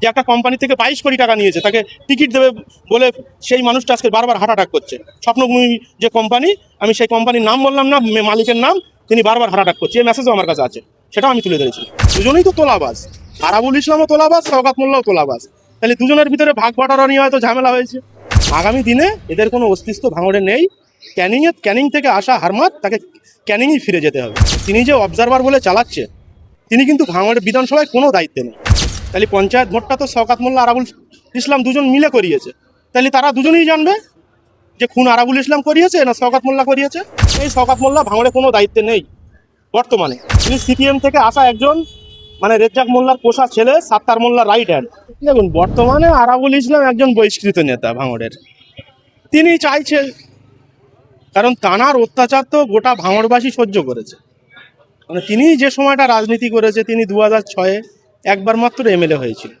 যে একটা কোম্পানি থেকে বাইশ কোটি টাকা নিয়েছে, তাকে টিকিট দেবে বলে সেই মানুষটা আজকে বারবার হার্ট অ্যাটাক করছে। স্বপ্নভূমি যে কোম্পানি আমি সেই কোম্পানির নাম বললাম না মালিকের নাম, তিনি বারবার হার্ট অ্যাটাক করছে। এই মেসেজও আমার কাছে আছে, সেটাও আমি তুলে ধরেছি। দুজনেই তো তোলাবাজ। আরাবুল ইসলামও তোলাবাজ সৌগাত মোল্লাও তোলাবাজ। তাহলে দুজনের ভিতরে ভাগ বাটারা নিয়ে হয়তো ঝামেলা হয়েছে। আগামী দিনে এদের কোনো অস্তিত্ব ভাঙড়ে নেই। ক্যানিংয়ে ক্যানিং থেকে আসা হারমাত তাকে ক্যানিংই ফিরে যেতে হবে। তিনি যে অবজারভার বলে চালাচ্ছে, তিনি কিন্তু ভাঙড়ের বিধানসভায় কোনো দায়িত্বে নেই। তাহলে পঞ্চায়েত ভোটটা তো শওকাত মোল্লা, আরাবুল ইসলাম দুজন মিলে করিয়েছে। তাহলে তারা দুজনেই জানবে যে খুন আরাবুল ইসলাম করিয়েছে না শওকাত মোল্লা করিয়েছে। এই শওকাত মোল্লা ভাঙড়ে কোনো দায়িত্বে নেই বর্তমানে। তিনি সিপিএম থেকে আসা একজন মানে রেজ্জাক মোল্লার পোষা ছেলে, সাত্তার মোল্লার রাইট হ্যান্ড। দেখুন, বর্তমানে আরাবুল ইসলাম একজন বহিষ্কৃত নেতা ভাঙড়ের। তিনি চাইছে, কারণ তানার অত্যাচার তো গোটা ভাঙড়বাসী সহ্য করেছে। মানে তিনি যে সময়টা রাজনীতি করেছে, তিনি দু হাজার ছয়ে একবার মাত্র এমএলএ হয়েছিল।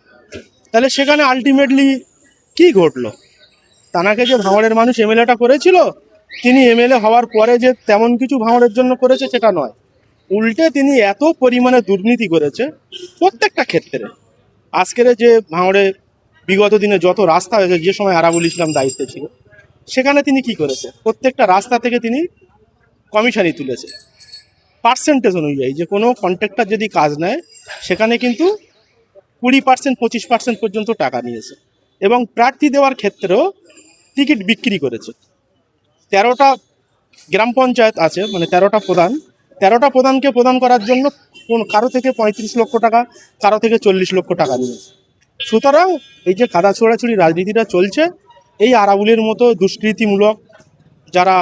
তাহলে সেখানে আলটিমেটলি কি ঘটলো? তানাকে যে ভাঙড়ের মানুষ এমএলএটা করেছিল, তিনি এমএলএ হওয়ার পরে যে তেমন কিছু ভাঙড়ের জন্য করেছে সেটা নয়। উল্টে তিনি এত পরিমাণে দুর্নীতি করেছে প্রত্যেকটা ক্ষেত্রে। আজকের যে ভাঙড়ে বিগত দিনে যত রাস্তা হয়েছে, যে সময় আরাবুল ইসলাম দায়িত্বে ছিল, সেখানে তিনি কি করেছে? প্রত্যেকটা রাস্তা থেকে তিনি কমিশনই তুলেছে। পার্সেন্টেজ অনুযায়ী যে কোনো কন্ট্রাক্টর যদি কাজ নেয় সেখানে কিন্তু কুড়ি পার্সেন্ট পঁচিশ পার্সেন্ট পর্যন্ত টাকা নিয়েছে। এবং প্রার্থী দেওয়ার ক্ষেত্রেও টিকিট বিক্রি করেছে। তেরোটা গ্রাম পঞ্চায়েত আছে মানে তেরোটা প্রধান। তেরোটা প্রধানকে প্রদান করার জন্য কোন কারও থেকে পঁয়ত্রিশ লক্ষ টাকা, কারও থেকে চল্লিশ লক্ষ টাকা নিয়েছে। সুতরাং এই যে কাদা ছোড়াছুড়ি রাজনীতিটা চলছে, এই আরাবুলের মতো দুষ্কৃতিমূলক যারা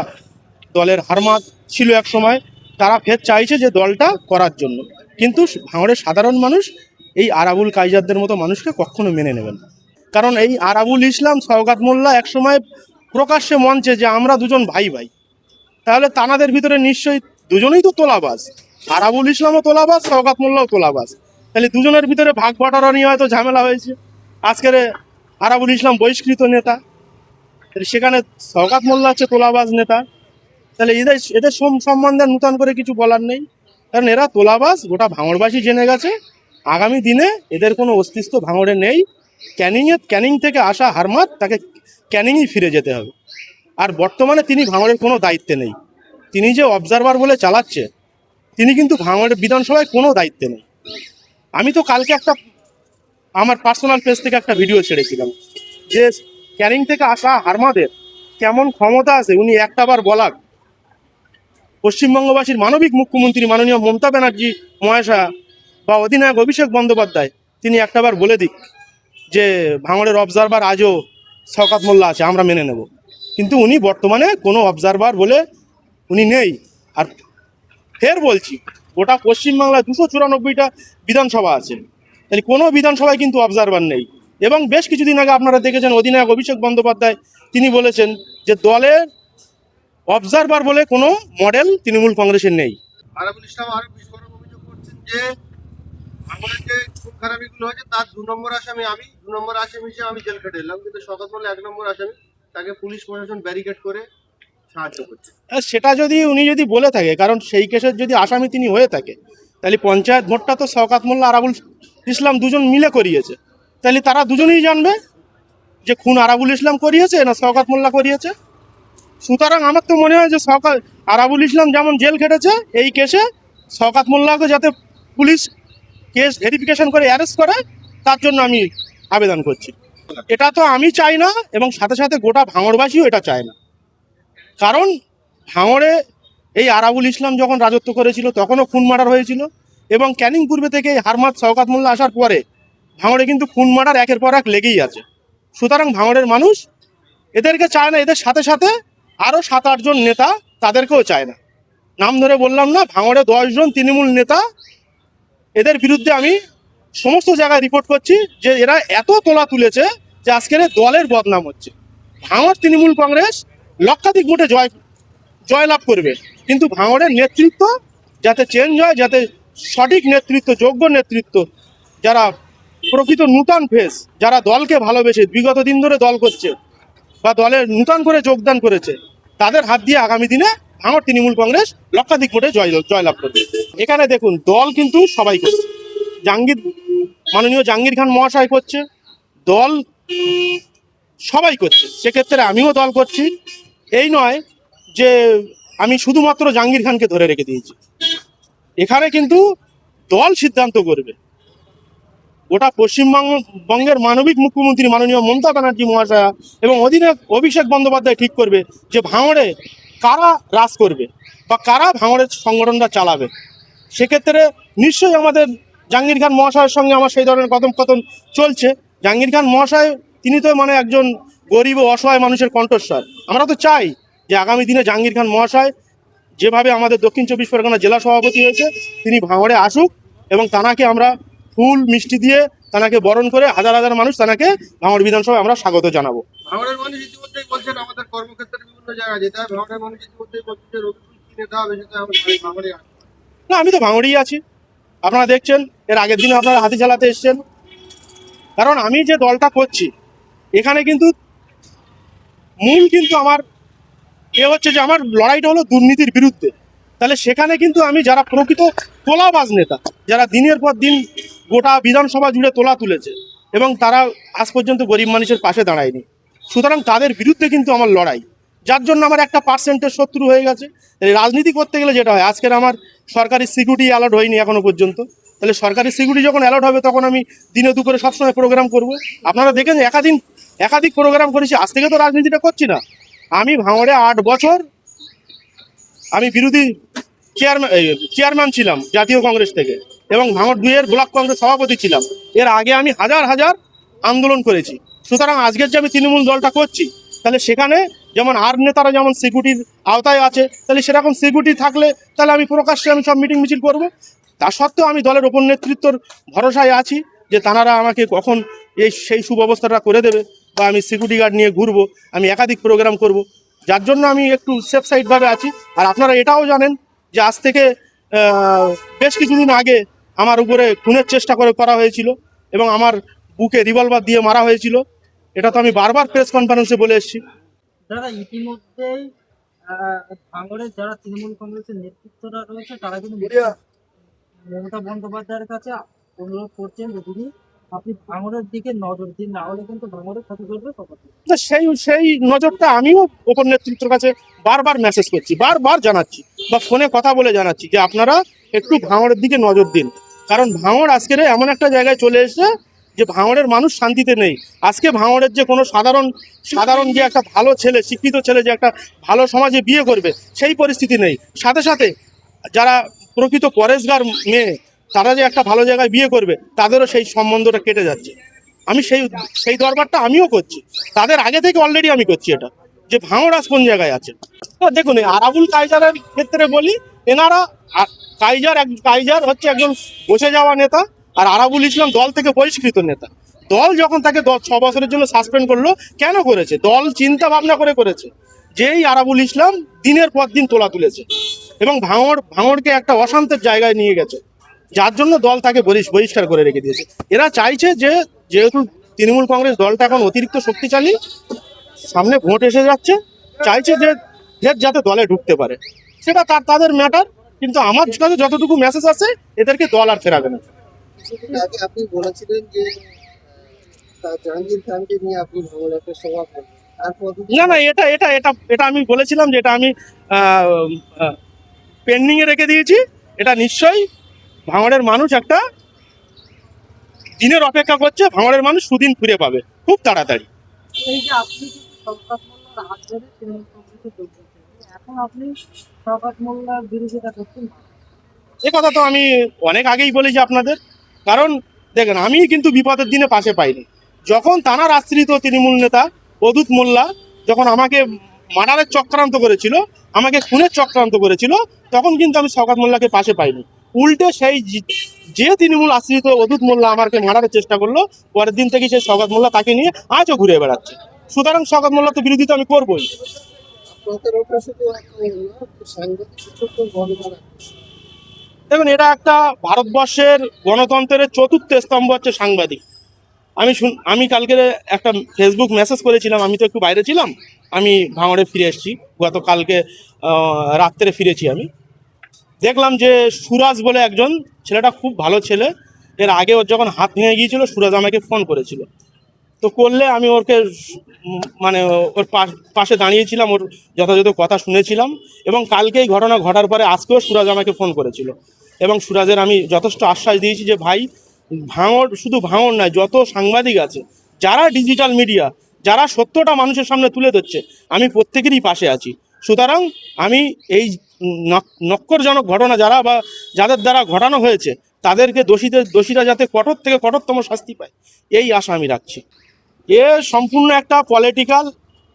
দলের হারমাত ছিল এক সময়, তারা ফের চাইছে যে দলটা করার জন্য। কিন্তু ভাঙড়ের সাধারণ মানুষ এই আরাবুল কাইজারদের মতো মানুষকে কখনো মেনে নেবেন কারণ এই আরাবুল ইসলাম, সওগাত মোল্লা একসময় প্রকাশ্যে মঞ্চে যে আমরা দুজন ভাই ভাই, তাহলে তানাদের ভিতরে নিশ্চয়ই দুজনেই তো তোলাবাজ। আরাবুল ইসলামও তোলাবাজ, সওগাত মোল্লাও তোলাবাজ। তাহলে দুজনের ভিতরে ভাগ বাটারা নিয়ে হয়তো ঝামেলা হয়েছে। আজকের আরাবুল ইসলাম বহিষ্কৃত নেতা সেখানে সওগাত মোল্লা হচ্ছে তোলাবাজ নেতা। তাহলে এদের এদের সম- সম্বন্ধে নূতন করে কিছু বলার নেই। কারণ এরা তোলাবাস গোটা ভাঙড়বাসী জেনে গেছে। আগামী দিনে এদের কোনো অস্তিত্ব ভাঙড়ে নেই। ক্যানিংয়ে ক্যানিং থেকে আসা হারমাত তাকে ক্যানিংই ফিরে যেতে হবে। আর বর্তমানে তিনি ভাঙড়ের কোনো দায়িত্বে নেই। তিনি যে অবজারভার বলে চালাচ্ছে, তিনি কিন্তু ভাঙড়ের বিধানসভায় কোনো দায়িত্বে নেই। আমি তো কালকে একটা, আমার পার্সোনাল পেজ থেকে একটা ভিডিও ছেড়েছিলাম, যে ক্যানিং থেকে আসা হারমাদের কেমন ক্ষমতা আছে, উনি একটাবার বলাক। পশ্চিমবঙ্গবাসীর মানবিক মুখ্যমন্ত্রী মাননীয় মমতা ব্যানার্জি মহেশা বা অধিনায়ক অভিষেক বন্দ্যোপাধ্যায়, তিনি একটাবার বলে দিক যে ভাঙড়ের অবজারভার আজও শওকাত মোল্লা আছে, আমরা মেনে নেব। কিন্তু উনি বর্তমানে কোনো অবজারভার বলে উনি নেই। আর ফের বলছি, গোটা পশ্চিমবাংলায় দুশো চুরানব্বইটা বিধানসভা আছে। তাই কোনো বিধানসভায় কিন্তু অবজারভার নেই। এবং বেশ কিছুদিন আগে আপনারা দেখেছেন অধিনায়ক অভিষেক বন্দ্যোপাধ্যায়, তিনি বলেছেন যে দলের অবজারভার বলে কোনো মডেল তৃণমূল কংগ্রেসের নেই। আরাবুল ইসলাম আরও বিস্ফোরক অভিযোগ করছেন যে যে খুব খারাপিগুলো হয়েছে তার দু নম্বর আসামি আমি দু নম্বর আসামি হিসেবে আমি জেল এলাম কিন্তু শকত বলে এক নম্বর আসামি তাকে পুলিশ প্রশাসন ব্যারিকেড করে সাহায্য করছে। আর সেটা যদি উনি যদি বলে থাকে কারণ সেই কেসের যদি আসামি তিনি হয়ে থাকে তাহলে পঞ্চায়েত ভোটটা তো শওকাত মোল্লা আরাবুল ইসলাম দুজন মিলে করিয়েছে। তাহলে তারা দুজনেই জানবে যে খুন আরাবুল ইসলাম করিয়েছে না শওকাত মোল্লা করিয়েছে? সুতরাং আমার তো মনে হয় যে শওকাত আরাবুল ইসলাম যেমন জেল খেটেছে, এই কেসে শওকাত মোল্লাকে যাতে পুলিশ কেস ভেরিফিকেশন করে অ্যারেস্ট করে তার জন্য আমি আবেদন করছি। এটা তো আমি চাই না এবং সাথে সাথে গোটা ভাঙড়বাসীও এটা চায় না। কারণ ভাঙড়ে এই আরাবুল ইসলাম যখন রাজত্ব করেছিল, তখনও খুন মার্ডার হয়েছিল এবং ক্যানিং পূর্বে থেকে এই হারমাত শওকাত মোল্লা আসার পরে ভাঙড়ে কিন্তু খুন মার্ডার একের পর এক লেগেই আছে। সুতরাং ভাঙড়ের মানুষ এদেরকে চায় না, এদের সাথে সাথে আরও সাত আটজন নেতা তাদেরকেও চায় না। নাম ধরে বললাম না, ভাঙড়ে দশজন তৃণমূল নেতা, এদের বিরুদ্ধে আমি সমস্ত জায়গায় রিপোর্ট করছি যে এরা এত তোলা তুলেছে যে আজকের দলের বদনাম হচ্ছে। ভাঙড় তৃণমূল কংগ্রেস লক্ষাধিক ভোটে জয়, জয়লাভ করবে। কিন্তু ভাঙড়ের নেতৃত্ব যাতে চেঞ্জ হয়, যাতে সঠিক নেতৃত্ব, যোগ্য নেতৃত্ব, যারা প্রকৃত নূতন ফেস যারা দলকে ভালোবেসে, বিগত দিন ধরে দল করছে বা দলের নূতন করে যোগদান করেছে, তাদের হাত দিয়ে আগামী দিনে ভাঙড় তৃণমূল কংগ্রেস লক্ষাধিক ভোটে জয়, জয়লাভ করবে। এখানে দেখুন, দল কিন্তু সবাই করছে। জাহাঙ্গীর, মাননীয় জাহাঙ্গীর খান মহাশয় করছে, দল সবাই করছে। সেক্ষেত্রে আমিও দল করছি। এই নয় যে আমি শুধুমাত্র জাহাঙ্গীর খানকে ধরে রেখে দিয়েছি। এখানে কিন্তু দল সিদ্ধান্ত করবে। গোটা বঙ্গের মানবিক মুখ্যমন্ত্রী মাননীয় মমতা ব্যানার্জি মহাশয়া এবং অধিনায়ক অভিষেক বন্দ্যোপাধ্যায় ঠিক করবে যে ভাঙড়ে কারা রাজ করবে বা কারা ভাঙড়ের সংগঠনটা চালাবে। সেক্ষেত্রে নিশ্চয়ই আমাদের জাহাঙ্গীর খান মহাশয়ের সঙ্গে আমার সেই ধরনের কথোপকথন চলছে। জাহাঙ্গীর খান মহাশয়, তিনি তো মানে একজন গরিব ও অসহায় মানুষের কণ্ঠস্বর। আমরা তো চাই যে আগামী দিনে জাহাঙ্গীর খান মহাশয় যেভাবে আমাদের দক্ষিণ চব্বিশ পরগনা জেলা সভাপতি হয়েছে, তিনি ভাঙড়ে আসুক এবং তানাকে আমরা ফুল মিষ্টি দিয়ে তাকে বরণ করে হাজার হাজার মানুষ তাকে ভাঙড় বিধানসভায় আমরা স্বাগত জানাব। ভাঙড়ের মানুষ ইতিমধ্যেই বলছেন আমাদের কর্মক্ষেত্রে বিভিন্ন জায়গায় যেতে হবে। ভাঙড়ের মানুষ ইতিমধ্যেই বলছেন যে রবিকুল নেতা হবে সেটা ভাঙড়ে না আমি তো ভাঙড়েই আছি। আপনারা দেখছেন এর আগের দিনে আপনারা হাতি চালাতে এসছেন। কারণ আমি যে দলটা করছি এখানে কিন্তু মূল কিন্তু আমার এ হচ্ছে যে আমার লড়াইটা হলো দুর্নীতির বিরুদ্ধে। তাহলে সেখানে কিন্তু আমি যারা প্রকৃত তোলাবাজ নেতা যারা দিনের পর দিন গোটা বিধানসভা জুড়ে তোলা তুলেছে এবং তারা আজ পর্যন্ত গরিব মানুষের পাশে দাঁড়ায়নি। সুতরাং তাদের বিরুদ্ধে কিন্তু আমার লড়াই। যার জন্য আমার একটা পার্সেন্টের শত্রু হয়ে গেছে। রাজনীতি করতে গেলে যেটা হয়, আজকের আমার সরকারি সিকিউরিটি অ্যালার্ট হয়নি এখনও পর্যন্ত। তাহলে সরকারি সিকিউরিটি যখন অ্যালার্ট হবে, তখন আমি দিনে দুপুরে সবসময় প্রোগ্রাম করব। আপনারা দেখেন একাধিক একাধিক প্রোগ্রাম করেছি। আজ থেকে তো রাজনীতিটা করছি না। আমি ভাঙড়ে আট বছর আমি বিরোধী চেয়ারম্যান চেয়ারম্যান ছিলাম জাতীয় কংগ্রেস থেকে। এবং ভাঙড় দুইয়ের ব্লক কংগ্রেস সভাপতি ছিলাম। এর আগে আমি হাজার হাজার আন্দোলন করেছি। সুতরাং আজকের যে আমি তৃণমূল দলটা করছি, তাহলে সেখানে যেমন আর নেতারা যেমন সিকিউরিটির আওতায় আছে, তাহলে সেরকম সিকিউরিটি থাকলে তাহলে আমি প্রকাশ্যে আমি সব মিটিং মিছিল করব। তা সত্ত্বেও আমি দলের ওপর নেতৃত্বর ভরসায় আছি যে তানারা আমাকে কখন এই সেই সুব্যবস্থাটা করে দেবে বা আমি সিকিউরিটি গার্ড নিয়ে ঘুরবো, আমি একাধিক প্রোগ্রাম করব। যার জন্য আমি একটু সেফ সাইডভাবে আছি। আর আপনারা এটাও জানেন যে আজ থেকে বেশ কিছুদিন আগে আমার উপরে খুনের চেষ্টা করে করা হয়েছিল এবং আমার বুকে রিভলভার দিয়ে মারা হয়েছিল। এটা তো আমি বারবার প্রেস কনফারেন্সে বলে এসেছি। দাদা ভাঙড়ের যারা তৃণমূল কংগ্রেসের নেতৃত্বরা রয়েছে তারা কিন্তু মমতা বন্দ্যোপাধ্যায়ের কাছে অনুরোধ করছেন যে তিনি আপনি ভাঙড়ের দিকে নজর দিন না হলে কিন্তু ভাঙড়ের ক্ষতি করবে সেই সেই নজরটা আমিও ওপর নেতৃত্বের কাছে বারবার মেসেজ করছি বারবার জানাচ্ছি বা ফোনে কথা বলে জানাচ্ছি যে আপনারা একটু ভাঙড়ের দিকে নজর দিন। কারণ ভাঙড় আজকের এমন একটা জায়গায় চলে এসেছে যে ভাঙড়ের মানুষ শান্তিতে নেই। আজকে ভাঙড়ের যে কোনো সাধারণ সাধারণ যে একটা ভালো ছেলে, শিক্ষিত ছেলে যে একটা ভালো সমাজে বিয়ে করবে, সেই পরিস্থিতি নেই। সাথে সাথে যারা প্রকৃত পরেশগার মেয়ে, তারা যে একটা ভালো জায়গায় বিয়ে করবে, তাদেরও সেই সম্বন্ধটা কেটে যাচ্ছে। আমি সেই সেই দরবারটা আমিও করছি। তাদের আগে থেকে অলরেডি আমি করছি এটা, যে ভাঙড়াস কোন জায়গায় আছে। দেখুন আরাবুল কাইজারের ক্ষেত্রে বলি, এনারা কাইজার এক কাইজার হচ্ছে একজন বসে যাওয়া নেতা আর আরাবুল ইসলাম দল থেকে বহিষ্কৃত নেতা। দল যখন তাকে ছ বছরের জন্য সাসপেন্ড করল, কেন করেছে? দল চিন্তা ভাবনা করে করেছে যেই আরাবুল ইসলাম দিনের পর দিন তোলা তুলেছে এবং ভাঙড় ভাঙড়কে একটা অশান্তের জায়গায় নিয়ে গেছে। যার জন্য দল তাকে বহিষ- বহিষ্কার করে রেখে দিয়েছে। এরা চাইছে যে, যেহেতু তৃণমূল কংগ্রেস দলটা এখন অতিরিক্ত শক্তিশালী, সামনে ভোট এসে যাচ্ছে, চাইছে যে যাতে দলে ঢুকতে পারে। সেটা তার তাদের ম্যাটার কিন্তু আমার কাছে যতটুকু মেসেজ আছে এদেরকে দল আর ফেরাবে না। আপনি বলেছিলেন যে জাহাঙ্গীর খানকে নিয়ে আপনি ভাঙড়ে একটা সভা না না এটা এটা এটা এটা আমি বলেছিলাম যে এটা আমি পেন্ডিং এ রেখে দিয়েছি। এটা নিশ্চয়ই ভাঙড়ের মানুষ একটা দিনের অপেক্ষা করছে ভাঙড়ের মানুষ সুদিন ফিরে পাবে খুব তাড়াতাড়ি। এই যে আপনি এ কথা তো আমি অনেক আগেই বলেছি আপনাদের। কারণ দেখেন, আমি কিন্তু বিপদের দিনে পাশে পাইনি। যখন তানার আশ্রিত তৃণমূল নেতা অদূত মোল্লা যখন আমাকে মার্ডারের চক্রান্ত করেছিল, আমাকে খুনের চক্রান্ত করেছিল, তখন কিন্তু আমি শওকাত মোল্লাকে পাশে পাইনি। উল্টে সেই যে- যে তৃণমূল আশ্রিত অদূত মোল্লা আমাকে মারার চেষ্টা করল, পরের দিন থেকে সেই শওকাত মোল্লা তাকে নিয়ে আজও ঘুরে বেড়াচ্ছে। সুতরাং শওকাত মোল্লা তো বিরোধিতা আমি করবোই। দেখুন, এটা একটা ভারতবর্ষের গণতন্ত্রের চতুর্থ স্তম্ভ হচ্ছে সাংবাদিক। আমি শুন- আমি কালকে একটা ফেসবুক মেসেজ করেছিলাম, আমি তো একটু বাইরে ছিলাম, আমি ভাঙড়ে ফিরে এসেছি গতকালকে রাত্রে ফিরেছি আমি। দেখলাম যে সুরাজ বলে একজন ছেলেটা খুব ভালো ছেলে, এর আগে ওর যখন হাত ভেঙে গিয়েছিল, সুরাজ আমাকে ফোন করেছিল। তো করলে আমি উম, মানে ওর পাশ- দাঁড়িয়েছিলাম ওর যথাযথ কথা শুনেছিলাম এবং কালকেই ঘটনা ঘটার পরে আজকেও সুরাজ আমাকে ফোন করেছিল এবং সুরাজের আমি যথেষ্ট আশ্বাস দিয়েছি যে ভাই ভাঙড় শুধু ভাঙড় নয় যত সাংবাদিক আছে যারা ডিজিটাল মিডিয়া যারা সত্যটা মানুষের সামনে তুলে ধরছে আমি প্রত্যেকেরই পাশে আছি। সুতরাং আমি এই নক- নক্করজনক ঘটনা যারা বা যাদের দ্বারা ঘটানো হয়েছে তাদেরকে দোষীদের দোষীরা যাতে কঠোর থেকে কঠোরতম শাস্তি পায় এই আশা আমি রাখছি। এ সম্পূর্ণ একটা পলিটিক্যাল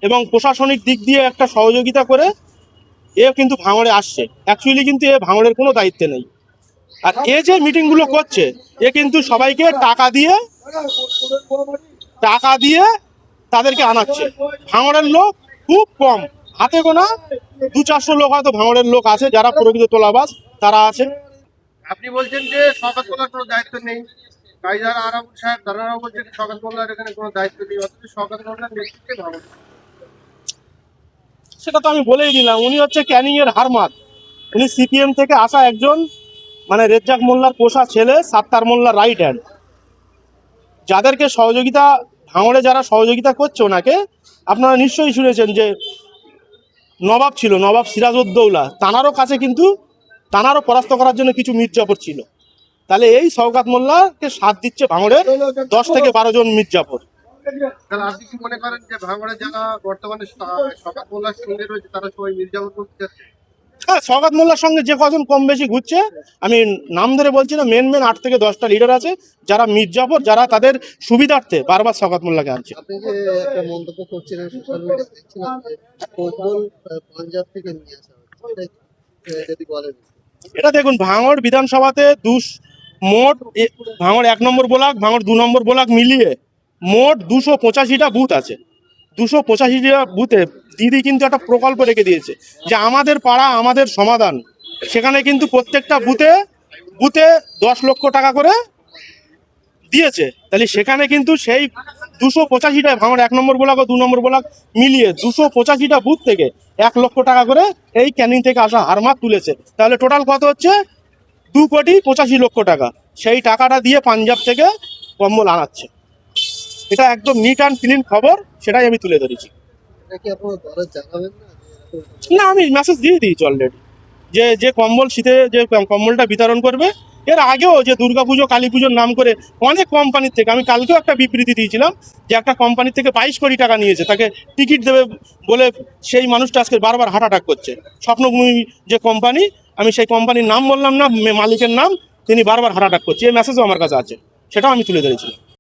এবং প্রশাসনিক দিক দিয়ে একটা সহযোগিতা করে এ কিন্তু ভাঙড়ে আসছে। অ্যাকচুয়ালি কিন্তু এ ভাঙড়ের কোনো দায়িত্বে নেই। আর এ যে মিটিংগুলো করছে, এ কিন্তু সবাইকে টাকা দিয়ে টাকা দিয়ে তাদেরকে আনাচ্ছে। ভাঙড়ের লোক খুব কম। হাতে গোনা দু চারশো লোক হয়তো ভাঙড়ের লোক আছে, যারা প্রকৃত তোলাবাজ, তারা আছে। আপনি বলছেন যে মোল্লার কোনো দায়িত্ব নেই। কাইজার আরাবুল সাহেব তারাও বলছেন শকাত মোল্লার এখানে কোনো দায়িত্ব নেই, অথচ শকাত মোল্লার নেতৃত্বে ভাঙড় সেটা তো আমি বলেই দিলাম, উনি হচ্ছে ক্যানিং এর হারমাত উনি সিপিএম থেকে আসা একজন মানে রেজ্জাক মোল্লার পোষা ছেলে, সাত্তার মোল্লার রাইট হ্যান্ড যাদেরকে সহযোগিতা, ভাঙড়ে যারা সহযোগিতা করছে ওনাকে, আপনারা নিশ্চয়ই শুনেছেন যে নবাব ছিল, নবাব সিরাজউদ্দৌলা। তানারও কাছে কিন্তু, তানারও পরাস্ত করার জন্য কিছু মির্জাফর ছিল। তাহলে এই সৌগাত মোল্লাকে সাথ দিচ্ছে ভাঙড়ের দশ থেকে বারো জন মির্জাফর আপনি কি মনে করেন যে ভাঙড়ে যারা বর্তমানে শ- মোল্লার সঙ্গে রয়েছে তারা সবাই মির্জাপুর করতে হ্যাঁ সৌগাত মোল্লার সঙ্গে যে কজন কম বেশি ঘুরছে আমি নাম ধরে বলছি না মেন মেন আট থেকে দশটা লিডার আছে যারা মির্জাফর যারা তাদের সুবিধার্থে বারবার সৌগাত মোল্লাকে আনছে। এটা দেখুন ভাঙড় বিধানসভাতে দুশ মোট ভাঙড় এক নম্বর ব্লক, ভাঙড় দু নম্বর ব্লক মিলিয়ে মোট দুশো পঁচাশিটা বুথ আছে। দুশো পঁচাশিটা বুথে দিদি কিন্তু একটা প্রকল্প রেখে দিয়েছে যে আমাদের পাড়া, আমাদের সমাধান। সেখানে কিন্তু প্রত্যেকটা বুথে বুথে দশ লক্ষ টাকা করে দিয়েছে। তাহলে সেখানে কিন্তু সেই দুশো পঁচাশিটা ভাঙড় এক নম্বর ব্লক ও দু নম্বর ব্লক মিলিয়ে দুশো পঁচাশিটা বুথ থেকে এক লক্ষ টাকা করে এই ক্যানিং থেকে আসা হারমাত তুলেছে। তাহলে টোটাল কত হচ্ছে? দু কোটি পঁচাশি লক্ষ টাকা। সেই টাকাটা দিয়ে পাঞ্জাব থেকে কম্বল আনাচ্ছে। এটা একদম নিট অ্যান্ড ক্লিন খবর সেটাই আমি তুলে ধরেছি। না? আমি মেসেজ দিয়ে দিয়েছি অলরেডি যে যে কম্বল শীতে যে কম্বলটা বিতরণ করবে এর আগেও যে দুর্গাপুজো কালী পুজোর নাম করে অনেক কোম্পানির থেকে, আমি কালকেও একটা বিবৃতি দিয়েছিলাম যে একটা কোম্পানির থেকে বাইশ কোটি টাকা নিয়েছে, তাকে টিকিট দেবে বলে সেই মানুষটা আজকে বারবার হার্ট অ্যাটাক করছে। স্বপ্নভূমি যে কোম্পানি আমি সেই কোম্পানির নাম বললাম না মালিকের নাম, তিনি বারবার হার্ট অ্যাটাক করছে, এই মেসেজও আমার কাছে আছে, সেটাও আমি তুলে ধরেছিলাম